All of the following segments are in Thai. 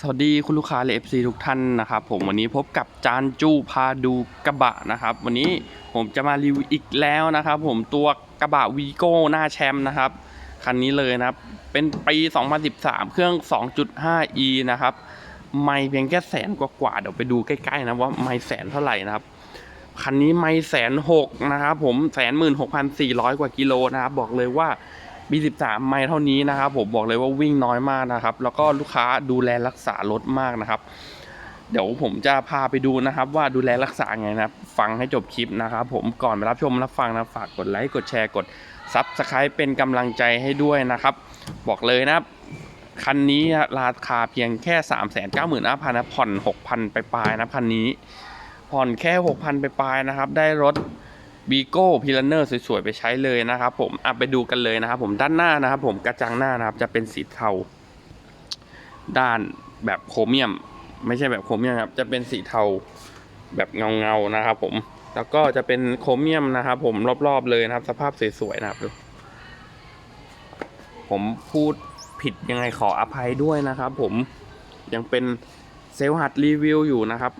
สวัสดีคุณลูกค้าและ FC ทุกท่านนะครับผมวันนี้พบกับจานจูพาดูกระบะนะครับ วันนี้ผมจะมารีวิวอีกแล้วนะครับ ผมตัวกระบะวีโก้หน้าแชมป์นะครับคันนี้เลยนะครับ เป็นปี 2013 เครื่อง 2.5e นะครับ ไม่เพียงแค่แสนกว่าๆเดี๋ยวไปดูใกล้ๆนะว่าไม่แสนเท่าไหร่นะครับคันนี้ไม่แสนหกนะครับผมแสนหมื่นหกพันสี่ร้อยกว่ากิโลนะครับบอกเลยว่า ปี13 ไม่เท่านี้นะครับผมบอกเลยว่าวิ่งน้อยมากนะครับ แล้วก็ลูกค้าดูแลรักษารถมากนะครับ เดี๋ยวผมจะพาไปดูนะครับ ว่าดูแลรักษาไงนะฟังให้จบคลิปนะครับ ผมก่อนไปรับชมรับฟังนะฝากกดไลค์กดแชร์กดซับสไครป์เป็นกำลังใจให้ด้วยนะครับ บอกเลยนะครับคันนี้ราคาเพียงแค่ 3 9 5 0 0 0นะผ่อน 6,000 ไปปลายนะคันนี้ ผ่อนแค่ 6,000 ไปปลายนะครับ ได้รถ บีโก้พิลเนอร์สวยๆ ไปใช้เลยนะครับผมอะไปดูกันเลยนะครับผมด้านหน้านะครับผมกระจังหน้านะครับจะเป็นสีเทา ด้านแบบโครเมียม ไม่ใช่แบบโครเมียมครับจะเป็นสีเทาแบบเงาๆนะครับผมแล้วก็จะเป็นโครเมียมนะครับผมรอบๆเลยนะครับ สภาพสวยๆนะครับผมพูดผิดยังไงขออภัยด้วยนะครับผมยังเป็นเซลล์หัดรีวิวอยู่นะครับ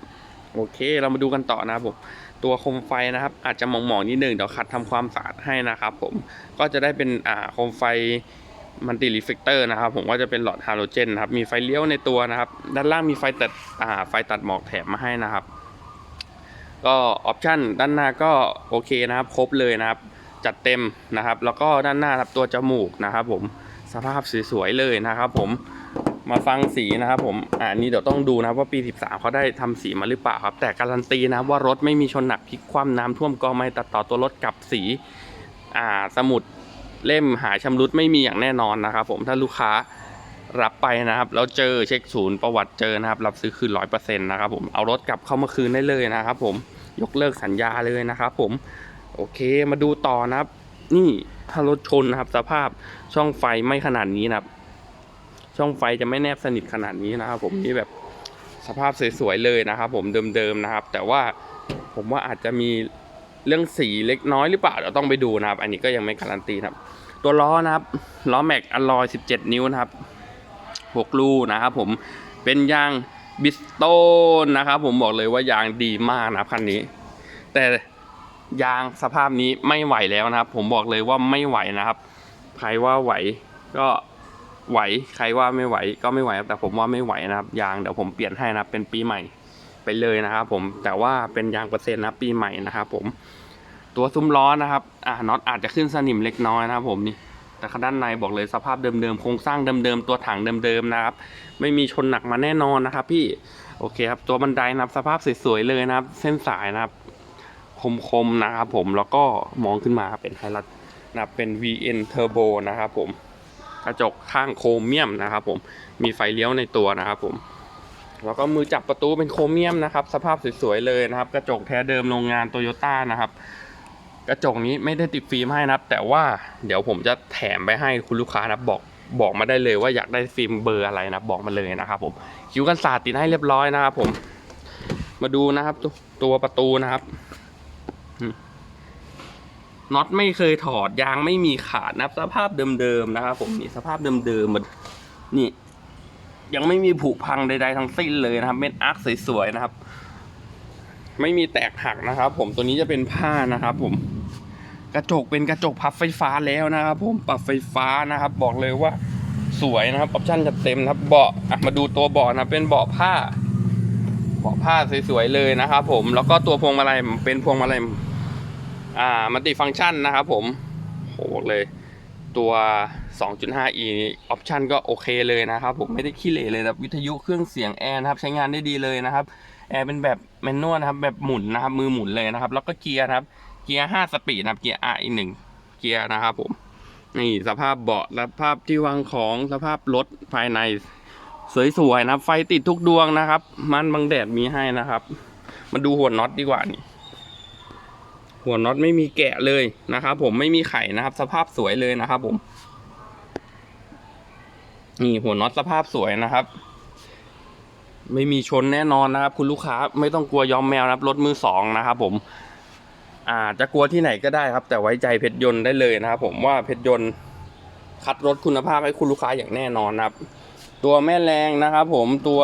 โอเค เรามาดูกันต่อนะครับผมตัวโคมไฟนะครับ อาจจะหมองๆนิดนึงเดี๋ยวขัดทำความสะอาดให้นะครับผมก็จะได้เป็นอ่าโคมไฟมันติรีเฟกเตอร์นะครับ ผมก็จะเป็นหลอดฮาโลเจนนะครับมีไฟเลี้ยวในตัวนะครับ ด้านล่างมีไฟตัดอ่าไฟตัดหมอกแถมมาให้นะครับ ก็ออปชันด้านหน้าก็โอเคนะครับ ครบเลยนะครับ จัดเต็มนะครับ แล้วก็ด้านหน้าครับตัวจมูกนะครับ ผมสภาพสวยๆเลยนะครับ ผม มาฟังสีนะครับผมอ่านี่เดี๋ยวต้องดูนะครับว่าปี 13เขาได้ทำสีมาหรือเปล่าครับ แต่การันตีนะว่ารถไม่มีชนหนักพลิกคว่ำน้ำท่วมกอไม้ตัดต่อตัวรถกับสีอ่าสมุดเล่มหายชำรุดไม่มีอย่างแน่นอนนะครับผมถ้าลูกค้ารับไปนะครับแล้วเจอเช็คศูนย์ประวัติเจอนะครับ รับซื้อคืนร้อยเปอร์เซ็นต์นะครับผมเอารถกลับเข้ามาคืนได้เลยนะครับผมยกเลิกสัญญาเลยนะครับผมโอเคมาดูต่อนะครับ นี่ถ้ารถชนนะครับ สภาพช่องไฟไม่ขนาดนี้นะครับ ช่องไฟจะไม่แนบสนิทขนาดนี้นะครับ ผมนี่แบบสภาพสวยๆเลยนะครับ ผมเดิมๆนะครับ แต่ว่าผมว่าอาจจะมีเรื่องสีเล็กน้อยหรือเปล่าเดี๋ยวต้องไปดูนะครับ อันนี้ก็ยังไม่การันตีนะครับ ตัวล้อนะครับล้อแม็กอลลอย 17 นิ้วนะครับ6ลูนะครับผมเป็นยางบิสโตนนะครับผมบอกเลยว่ายางดีมากนะครับคันนี้ แต่ยางสภาพนี้ไม่ไหวแล้วนะครับ ผมบอกเลยว่าไม่ไหวนะครับ ใครว่าไหวก็ ไหวใครว่าไม่ไหวก็ไม่ไหวครับแต่ผมว่าไม่ไหวนะครับยางเดี๋ยวผมเปลี่ยนให้นะครับเป็นปีใหม่ไปเลยนะครับผมแต่ว่าเป็นยางเปอร์เซ็นต์นะปีใหม่นะครับผมตัวซุ้มล้อนะครับอ่าน็อตอาจจะขึ้นสนิมเล็กน้อยนะครับผมนี่แต่ด้านในบอกเลยสภาพเดิมๆโครงสร้างเดิมๆตัวถังเดิมๆนะครับ ไม่มีชนหนักมาแน่นอนนะครับ พี่โอเคครับตัวบันไดนะครับสภาพสวยๆเลยนะครับ เส้นสายนะครับคมๆนะครับผมแล้วก็มองขึ้นมาเป็นไฮไลท์นะเป็น VN Turbo นะครับผม กระจกข้างโครเมียมนะครับ ผมมีไฟเลี้ยวในตัวนะครับ ผม แล้วก็มือจับประตูเป็นโครเมียมนะครับ สภาพสวยๆเลยนะครับ กระจกแท้เดิมโรงงานโตโยต้านะครับ กระจกนี้ไม่ได้ติดฟิล์มให้นะครับ แต่ว่าเดี๋ยวผมจะแถมไปให้คุณลูกค้านะบอกบอกมาได้เลยว่าอยากได้ฟิล์มเบอร์อะไรนะบอกมาเลยนะครับ ผมคิ้วกันศาสตร์ติดให้เรียบร้อยนะครับ ผม มาดูนะครับตัวประตูนะครับ น็อตไม่เคยถอดยางไม่มีขาดนับสภาพเดิมๆนะครับผมนี่สภาพเดิมๆมันนี่ยังไม่มีผุพังใดๆทั้งสิ้นเลยนะครับเม็ดอาร์คสวยๆนะครับ ไม่มีแตกหักนะครับ ผมตัวนี้จะเป็นผ้านะครับ ผม กระจกเป็นกระจกพับไฟฟ้าแล้วนะครับ ผมปรับไฟฟ้านะครับ บอกเลยว่าสวยนะครับออปชั่นจะเต็มนะครับ เบาะมาดูตัวเบาะนะเป็นเบาะผ้าเบาะผ้าสวยๆเลยนะครับ ผมแล้วก็ตัวพวงมาลัยเป็นพวงมาลัย อ่ามัลติฟังก์ชันนะครับผมโหบอกเลย ตัว 2.5e นี่ออปชันก็โอเคเลยนะครับผมไม่ได้ขี้เหร่เลยนะวิทยุเครื่องเสียงแอร์นะครับใช้งานได้ดีเลยนะครับแอร์เป็นแบบแมนนวลนะครับแบบหมุนนะครับมือหมุนเลยนะครับ แล้วก็เกียร์นะครับเกียร์ 5 สปีดนะครับเกียร์ R อีกหนึ่งเกียร์นะครับผมนี่สภาพเบาะสภาพที่วางของสภาพรถภายในสวยๆนะครับ ไฟติดทุกดวงนะครับ มันบังแดดมีให้นะครับ มาดูหัวน็อตดีกว่านี่ หัวน็อตไม่มีแกะเลยนะครับผมไม่มีไข่นะครับ สภาพสวยเลยนะครับผม นี่หัวน็อตสภาพสวยนะครับ ไม่มีชนแน่นอนนะครับ คุณลูกค้าไม่ต้องกลัวยอมแมวนะครับรถมือสองนะครับผมอ่าจะกลัวที่ไหนก็ได้ครับ แต่ไว้ใจเพชรยนต์ได้เลยนะครับผมว่าเพชรยนต์คัดรถคุณภาพให้คุณลูกค้าอย่างแน่นอนนะครับ ตัวแม่แรงนะครับ ผมตัว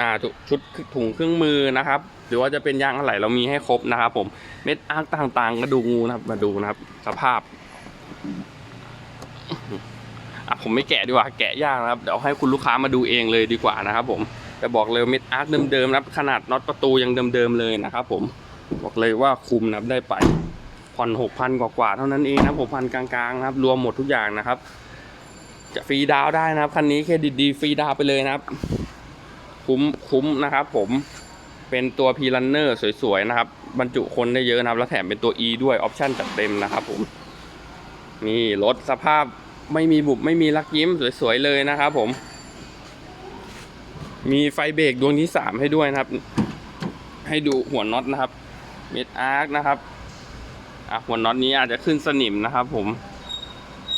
อ่าชุดถุงเครื่องมือนะครับ รือว่าจะเป็นยางอะไหล่เรามีให้ครบนะครับผมเม็ดอาร์คต่างๆ ก็ดูนะครับมาดูนะครับ สภาพอะผมไม่แกะดีกว่าแกะยากนะครับ เดี๋ยวให้คุณลูกค้ามาดูเองเลยดีกว่านะครับผมแต่บอกเลยเม็ดอาร์คเดิมๆนะครับขนาดน็อตประตูยังเดิมๆเลยนะครับผมบอกเลยว่าคุมนะครับได้ไปผ่อนหกพันกว่าๆเท่านั้นเองนะหกพันกลางๆนะครับ รวมหมดทุกอย่างนะครับ จะฟรีดาวได้นะครับคันนี้เครดิตดีฟรีดาวไปเลยนะครับ คุ้มคุ้มนะครับผม เป็นตัวพีลันเนอร์สวยๆนะครับ บรรจุคนได้เยอะนะครับ แล้วแถมเป็นตัว E ด้วยออปชั่นจัดเต็มนะครับผม นี่รถสภาพไม่มีบุบไม่มีลักยิ้มสวยๆเลยนะครับผม มีไฟเบรกดวงที่สามให้ด้วยนะครับ ให้ดูหัวน็อตนะครับเม็ดอาร์คนะครับอะหัวน็อตนี้อาจจะขึ้นสนิมนะครับผม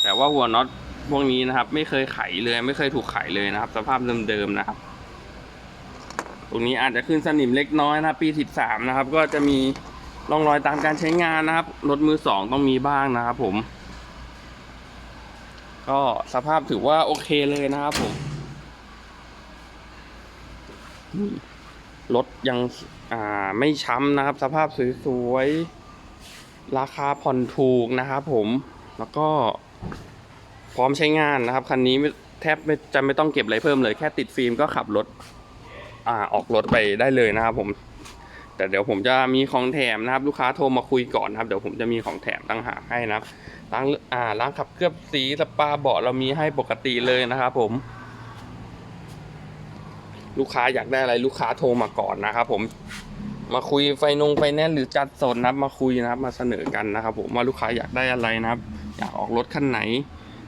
แต่ว่าหัวน็อตพวกนี้นะครับ ไม่เคยไขเลย ไม่เคยถูกไขเลยนะครับ สภาพเดิมๆนะครับ ตรงนี้อาจจะขึ้นสนิมเล็กน้อยนะครับปี 13 นะครับ ก็จะมีร่องรอยตามการใช้งานนะครับรถมือสองต้องมีบ้างนะครับ ผม ก็สภาพถือว่าโอเคเลยนะครับผมรถยังอ่าไม่ช้ำนะครับ สภาพสวยๆราคาผ่อนถูกนะครับ ผมแล้วก็พร้อมใช้งานนะครับคันนี้แทบจะไม่ต้องเก็บอะไรเพิ่มเลย แค่ติดฟิล์มก็ขับรถ อ่าออกรถไปได้เลยนะครับผม แต่เดี๋ยวผมจะมีของแถมนะครับ ลูกค้าโทรมาคุยก่อนนะครับเดี๋ยวผมจะมีของแถมตั้งหากให้นะครับล้างอ่าล้างขับเคลือบสีสปาเบาะเรามีให้ปกติเลยนะครับผม ลูกค้าอยากได้อะไรลูกค้าโทรมาก่อนนะครับผมมาคุยไฟนงไฟแนนซ์หรือจัดสนนะครับมาคุยนะครับมาเสนอกันนะครับ ผมว่าลูกค้าอยากได้อะไรนะครับ อยากออกรถคันไหน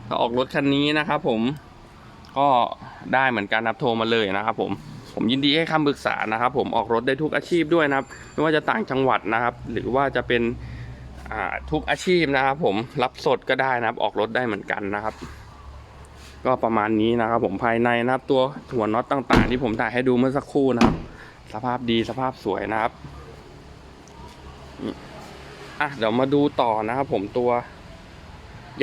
ถ้าออกรถคันนี้นะครับ ผมก็ได้เหมือนกันนับโทรมาเลยนะครับผม ผมยินดีให้คำปรึกษานะครับ ผมออกรถได้ทุกอาชีพด้วยนะครับ ไม่ว่าจะต่างจังหวัดนะครับ หรือว่าจะเป็นทุกอาชีพนะครับ ผมรับสดก็ได้นะครับ ออกรถได้เหมือนกันนะครับ ก็ประมาณนี้นะครับ ผมภายในนะครับ ตัวหัวน็อตต่าง ๆ ที่ผมถ่ายให้ดูเมื่อสักครู่นะครับ สภาพดีสภาพสวยนะครับอะเดี๋ยวมาดูต่อนะครับ ผมตัว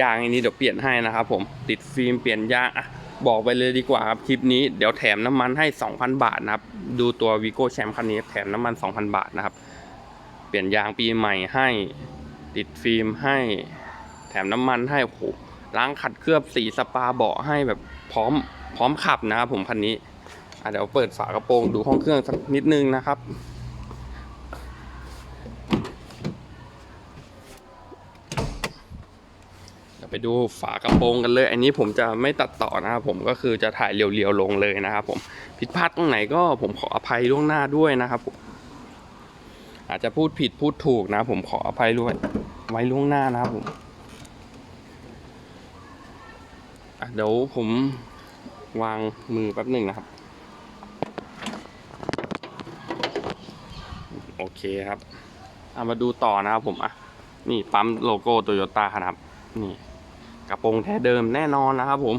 ยางอันนี้เดี๋ยวเปลี่ยนให้นะครับ ผมติดฟิล์มเปลี่ยนยางอะ บอกไปเลยดีกว่าครับคลิปนี้เดี๋ยวแถมน้ำมันให้ 2,000 บาทนะครับ ดูตัววีโก้แชมป์คันนี้แถมน้ำมัน 2,000 บาทนะครับ เปลี่ยนยางปีใหม่ให้ติดฟิล์มให้ แถมน้ำมันให้โอ้โหล้างขัดเคลือบสีสปาเบาะให้แบบพร้อมพร้อมขับนะครับผมคันนี้เดี๋ยวเปิดฝากระโปรงดูห้องเครื่องสักนิดนึงนะครับ ไปดูฝากระโปรงกันเลย อันนี้ผมจะไม่ตัดต่อนะครับผมก็คือจะถ่ายเรียวๆลงเลยนะครับผมผิดพลาดตรงไหนก็ผมขออภัยล่วงหน้าด้วยนะครับผมอาจจะพูดผิดพูดถูกนะ ผมขออภัยด้วยไว้ล่วงหน้านะครับผมเดี๋ยวผมวางมือแป๊บหนึ่งนะครับ โอเคครับเอามาดูต่อนะครับผมอะนี่ปั๊มโลโก้โตโยต้าครับ นี่ กระโปรงแท้เดิมแน่นอนนะครับผม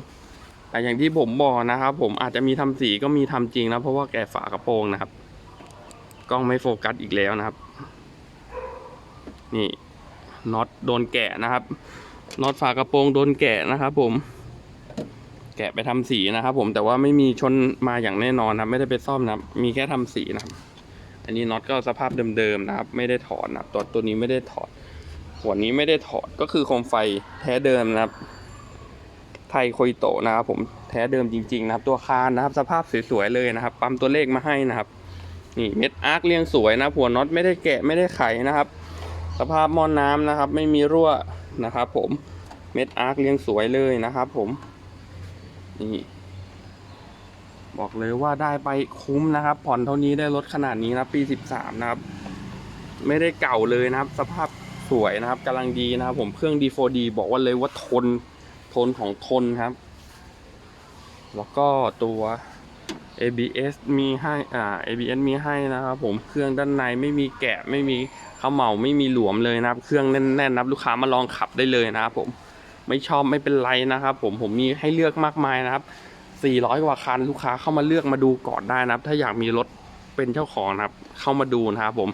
แต่อย่างที่ผมบอกนะครับ ผมอาจจะมีทำสีก็มีทำจริงนะเพราะว่าแกะฝากระโปรงนะครับ กล้องไม่โฟกัสอีกแล้วนะครับ นี่น็อตโดนแกะนะครับน็อตฝากระโปรงโดนแกะนะครับ ผม แกะไปทำสีนะครับ ผมแต่ว่าไม่มีชนมาอย่างแน่นอนนะครับ ไม่ได้ไปซ่อมนะมีแค่ทำสีนะครับ อันนี้น็อตก็สภาพเดิมๆนะครับ ไม่ได้ถอดนะตัวตัวนี้ไม่ได้ถอด หัวนี้ไม่ได้ถอดก็คือโคมไฟแท้เดิมนะครับ ไทยโคยโตนะครับ ผมแท้เดิมจริง ๆ นะครับ ตัวคานนะครับ สภาพสวยๆเลยนะครับ ปั๊มตัวเลขมาให้นะครับนี่เม็ดอาร์คเรียงสวยนะหัวน็อตไม่ได้แกะไม่ได้ไขนะครับ สภาพมอนน้ำนะครับ ไม่มีรั่วนะครับ ผมเม็ดอาร์คเรียงสวยเลยนะครับ ผมนี่บอกเลยว่าได้ไปคุ้มนะครับ ผ่อนเท่านี้ได้รถขนาดนี้นะปี 13 นะครับ ไม่ได้เก่าเลยนะครับ สภาพ สวยนะครับกำลังดีนะครับ ผมเครื่อง D4D บอกว่าเลยว่าทนทนของทนครับ แล้วก็ตัว ABS มีให้อ่า ABS มีให้นะครับผมเครื่องด้านในไม่มีแกะไม่มีเขมเหลาไม่มีหลวมเลยนะครับ เครื่องแน่นๆนะครับลูกค้ามาลองขับได้เลยนะครับผมไม่ชอบไม่เป็นไรนะครับ ผมผมมีให้เลือกมากมายนะครับ 400 กว่าคันลูกค้าเข้ามาเลือกมาดูก่อนได้นะครับ ถ้าอยากมีรถเป็นเจ้าของนะครับ เข้ามาดูนะครับผม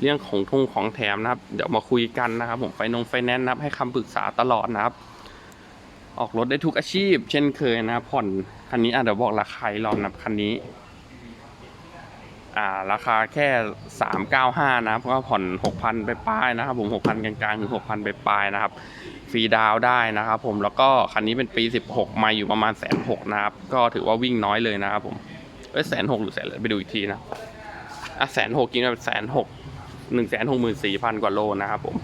เรื่องของทงของแถมนะครับ เดี๋ยวมาคุยกันนะครับผมไฟนงไฟแนนซ์นะครับ ให้คำปรึกษาตลอดนะครับ ออกรถได้ทุกอาชีพ เช่นเคยนะครับผ่อนคันนี้อะเดี๋ยวบอกราคาให้รอบนะคันนี้ อ่า ราคาแค่395นะครับก็ผ่อน6,000ไปปลายนะครับ ผม6,000กลางๆถึง6,000ไปปลายนะครับฟรีดาวได้นะครับผมแล้วก็คันนี้เป็นปี 16 มาอยู่ประมาณแสนหกนะครับ ก็ถือว่าวิ่งน้อยเลยนะครับผมเอ้ยแสนหกหรือแสนไปดูอีกทีนะอะแสนหกกินแบบแสนหก หนึ่งแสนหกหมื่นสี่พันกว่าโลนะครับผม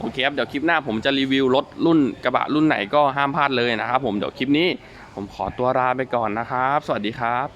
โอเคครับเดี๋ยวคลิปหน้าผมจะรีวิวรถรุ่นกระบะรุ่นไหนก็ห้ามพลาดเลยนะครับผมเดี๋ยวคลิปนี้ผมขอตัวลาไปก่อนนะครับ สวัสดีครับ